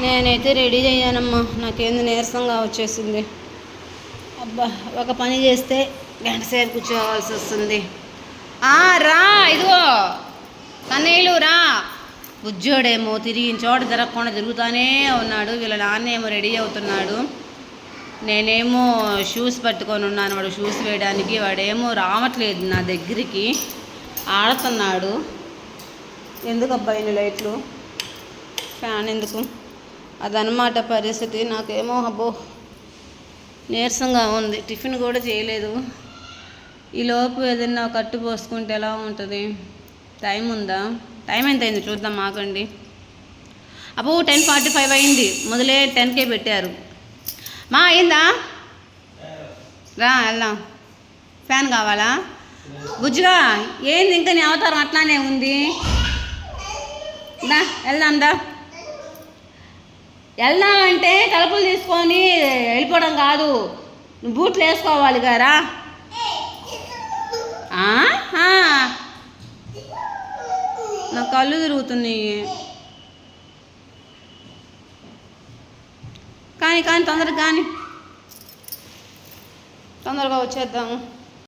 నేనైతే రెడీ అయ్యానమ్మా. నాకేంది నీరసంగా వచ్చేసింది. అబ్బా ఒక పని చేస్తే గంట సేపు కూర్చోవాల్సి వస్తుంది. ఆ, రా ఇదిగో. కన్నయ్యలు రా. బుజ్జోడేమో తిరిగి చోట తిరగకుండా తిరుగుతానే ఉన్నాడు. వీళ్ళ నాన్నేమో రెడీ అవుతున్నాడు. నేనేమో షూస్ పట్టుకొని ఉన్నాను. వాడు షూస్ వేయడానికి. వాడేమో రావట్లేదు నా దగ్గరికి. ఆడుతున్నాడు. ఎందుకు అబ్బాయి లైట్లు? ఫ్యాన్ ఎందుకు? అదనమాట పరిస్థితి. నాకేమో అబ్బో నీరసంగా ఉంది. టిఫిన్ కూడా చేయలేదు. ఈలోపు ఏదైనా కట్టు పోసుకుంటే ఎలా ఉంటుంది? టైం ఉందా? టైం ఎంత అయింది చూద్దాం ఆగండి. అబ్బో టెన్ ఫార్టీ ఫైవ్ అయింది. మొదలే టెన్కే పెట్టారు. మా అయిందా? రా వెళ్దాం. ఫ్యాన్ కావాలా? బుజ్జుగా ఏంది ఇంకా నీ అవతారం అట్లానే ఉంది? దా వెళ్దాం దా. వెళ్దామంటే తలుపులు తీసుకొని వెళ్ళిపోవడం కాదు. నువ్వు బూట్లు వేసుకోవాలి గారా. నా కళ్ళు తిరుగుతున్నాయి. కానీ కానీ తొందరగా కానీ. తొందరగా వచ్చేద్దాము.